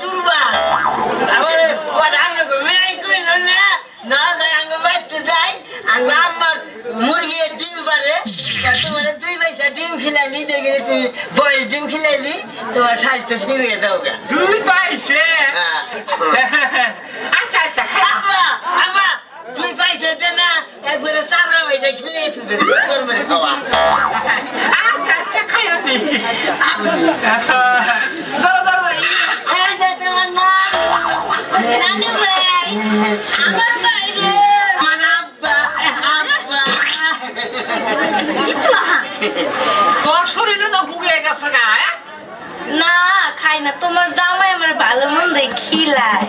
ডিম পারে। তোমার দুই পয়সা ডিম খিলাইলি দেখে তুই বয়স ডিম খিলাইলি তোমার স্বাস্থ্য ঠিক হয়ে দাও দুই পাইছে আচ্ছা আচ্ছা খাও। আব্বা আব্বা তুই পাইছে দে না একবারে চামড়া ভাইটা খিলে তুই খাওয়া। আচ্ছা আচ্ছা খাইও দি। তোর শরীরে গেছে? না খাই না তোমার জামাই আমার ভালো মন্দ খিলায়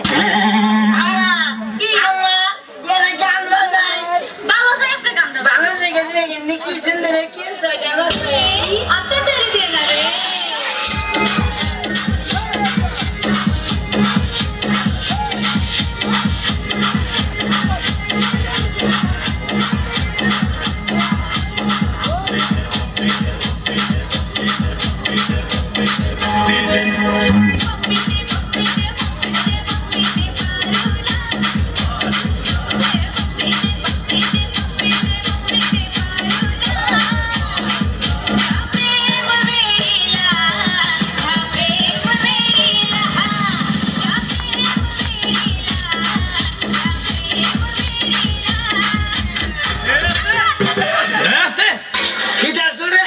খিদার শুনে?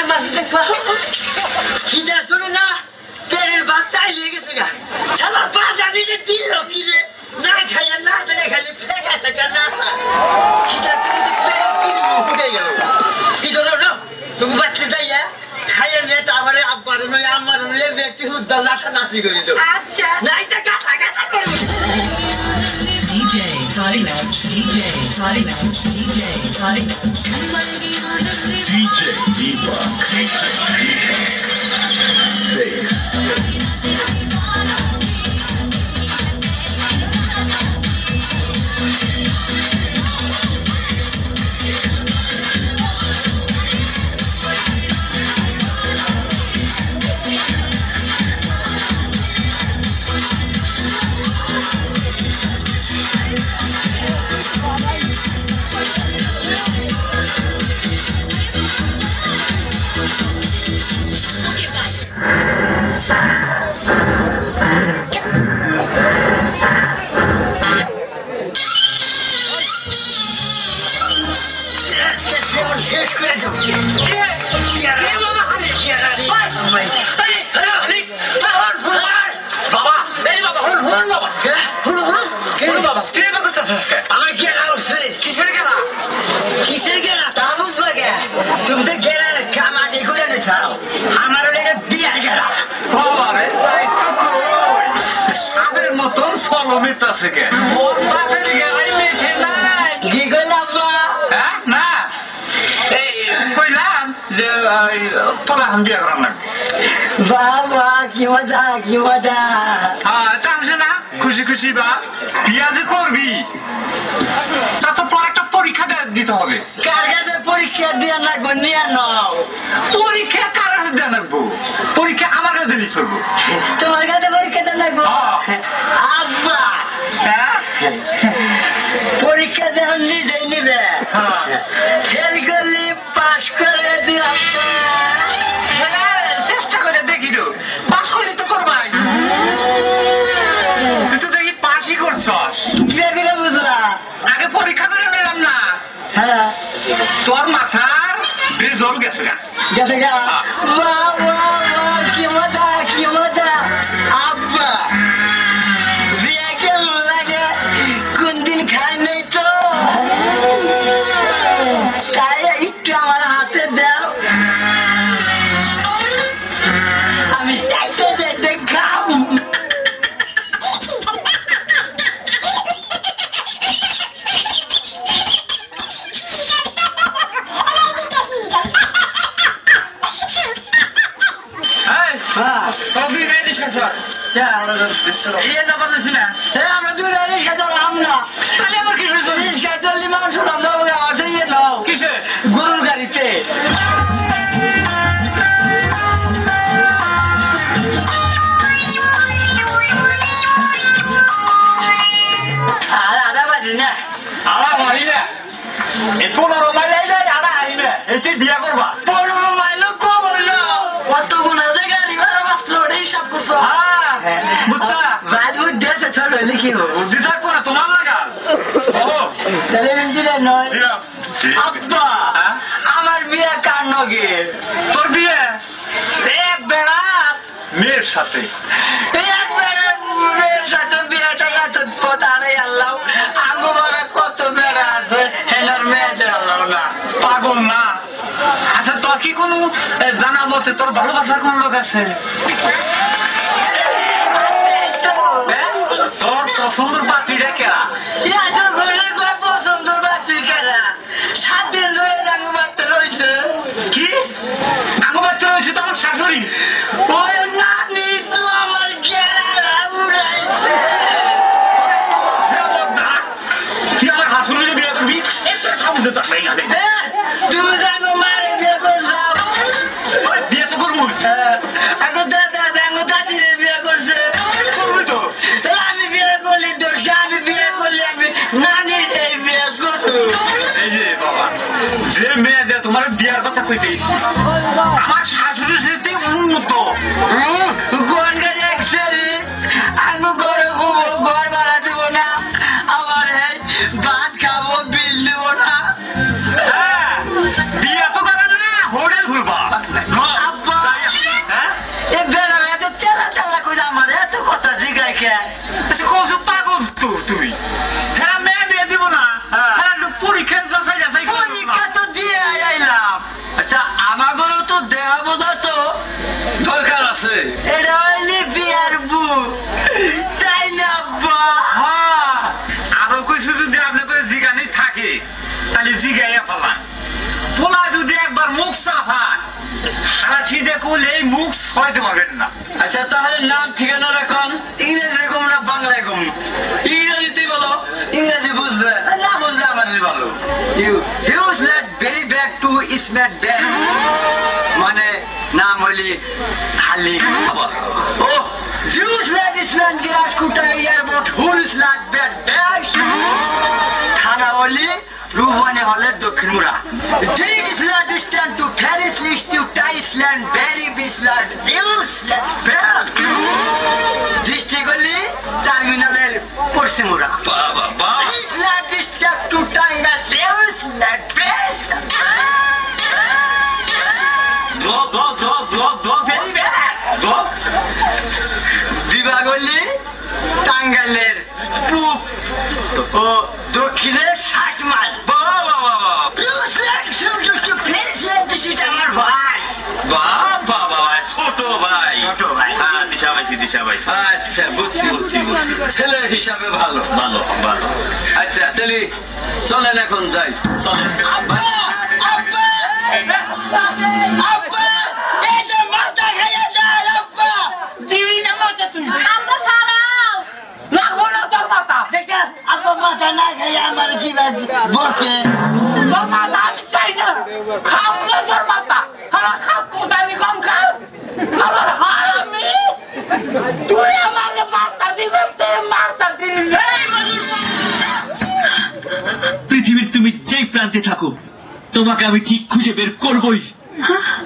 আমার দেখবা খিদার শুনে না? পেটের বাচ্চাই লেগেছে গা। আমার পা জানি রে দিল কি রে। না খাইয়া না দেখে খালি ফেকা ফেকা না খিদার তো পেটের পিড়ি ফুটে গেল। কি করো না? তুমি বাচ্চা যাইয়া খাইয়া নিয়ে তারপরে আব্বার নয় আমার নয় ব্যক্তি উদ্দাল নাচা নাচি করিল আচ্ছা। না এটা গাথা গাথা করব DJ Sorry Match, DJ DJ, DJ, Sonic, DJ Deepak, DJ Deepak. এবার করতেছিস কে? আমার গেরা উঠছে কিসের গেলা কিসের গেরা? তা বুঝবা গে তুমি তো গেরার কামাটি করে নিছাও আমার লেগে বিয়ার গেরা। বাবা রে তাই তো কই? মতন সলমিত আছে কে? হ্যাঁ জানছে না খুশি খুশি বা বিয়া করবি? তা তো তোর একটা পরীক্ষা দিতে হবে। কার কাছে পরীক্ষা লাগবে নিয়ে নাও। পরীক্ষা কার কাছে দেন রাখব পরীক্ষা আমার কাছে দিলি চলবো। তোমার কাছে পরীক্ষা দিয়ে লাগবে? হ্যাঁ। আব্বা। হ্যাঁ? পরীক্ষা নিজেই নিবে। ফেল করলি পাশ করে তোর মাথার বেজল গেছে গেছে গা কি মজা কি মজা কিসে ইয়ে গরুর গাড়িতে। আর আদা না। আদা বাড়ি এ পনেরো মাইল আদা হারি না। এতে বিয়া করবা? পনেরো মাইল কম কত গুণা যে গাড়ি ভাড়া বাঁচলো হিসাব করছ? হ্যাঁ। বুঝছা? না তোমার লাগা? ও নয়। আব্বা হ্যাঁ? আমার বিয়ে কার নগে তোর বিয়ে? এক বেড়া। মেয়ের সাথে। এক বেড়া মেয়ের সাথে বিয়েটা এত পতারে আল্লাহ। আগু বড় কত বেড়া আছে মেয়েদের আল্লাহ না। পাগল না। আচ্ছা তোর কি কোনো জানা মতে তোর ভালোবাসার কোন লোক আছে হ্যাঁ? পছন্দের পাত্রীটা কেরা? এত ঘুরে করে পছন্দর বাতি কেরা সাত দিন ধরে বাড়তে রয়েছে। কি? রয়েছে তো আমার শাশুড়ি? ওই নানি বিয়ার আমার শাশুড়ি সেটি উন্নত কোন গাড়ি একসারি আঙ্গু ঘরে ঘর ভাড়া দিব না। আমার ভাত খাব বিল দিব না। হ্যাঁ, বিয়ে তো করে না হোটেল আব্বা। হ্যাঁ? এ বেড়া এত তেলা তেলা কই আমার এত কথা জিগাই কে? মুখ সাফান হাসি দেখুন এই মুখ ছয়তে পারবেন না। আচ্ছা তাহলে নাম ঠিকানা রাখুন। ইংরেজি কম না বাংলায় কম ইংরেজিতে বলো। ইংরেজি বুঝবে। না বুঝলে আমার you use late very bad to স্মেট bad মানে নাম হলি হালি। ও ইউজ লেট স্মেট গিলাস কুটা এয়ারপোর্ট হুল স্ল্যাট ব্যাড ব্যাগ থানা হলি Ruhwane Hollerdo Knura. Dig is land is stand to Paris is to Thailand, Berry is land, Hills land, Pearl. District only terminal Porsimura. Baba, Baba. Is land is stand to Tangal, Hills land, Pearl. Do, do, do, do, do, very bad. Do. বিভাগ হলি টাঙ্গালের পূব ও দক্ষিণের ষাট mile দিশা পাইছি আচ্ছা বুঝছি বুঝছি বুঝছি। ছেলে হিসাবে ভালো। ভালো ভালো। আচ্ছা তাহলে চলেন এখন যাই। চলেন। আব্বা আব্বা! আব্বা এটা মাথা খাইয়া যায় আব্বা! দিবি না মাথা তুই? আম্মা খারাপ লাগবো না তোর মাথা? দেখে আব্বা মাথা না খাইয়া আমার কি বসে। তোর মাথা আমি চাই না। খাও না তোর মাথা। হ্যাঁ খাও কোথায় কম খাও? তুমি যেই প্রান্তে থাকো তোমাকে আমি ঠিক খুঁজে বের করবই।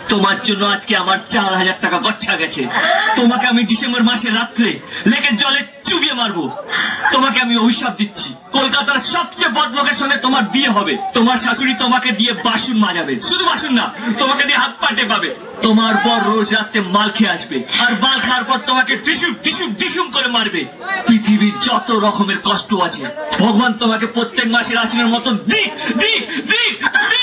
তোমার জন্য আজকে আমার চার হাজার টাকা গচ্ছা গেছে। তোমাকে আমি ডিসেম্বর মাসে রাত্রে লেকের জলে চুবিয়ে মারবো। তোমাকে আমি অভিশাপ দিচ্ছি। কলকাতার সবচেয়ে বদলোকের সঙ্গে তোমার বিয়ে হবে। তোমার শাশুড়ি তোমাকে দিয়ে বাসুন মাজাবে। শুধু বাসুন না, তোমাকে দিয়ে হাত পাটে পাবে। তোমার পর রোজ রাত্রে মাল খেয়ে আসবে। আর মাল খাওয়ার পর তোমাকে টিসুম টিসুম টিসুম করে মারবে। পৃথিবীর যত রকমের কষ্ট আছে, ভগবান তোমাকে প্রত্যেক মাসের আসনের মতন দিক দিক দিক দিক।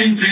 Ding, ding,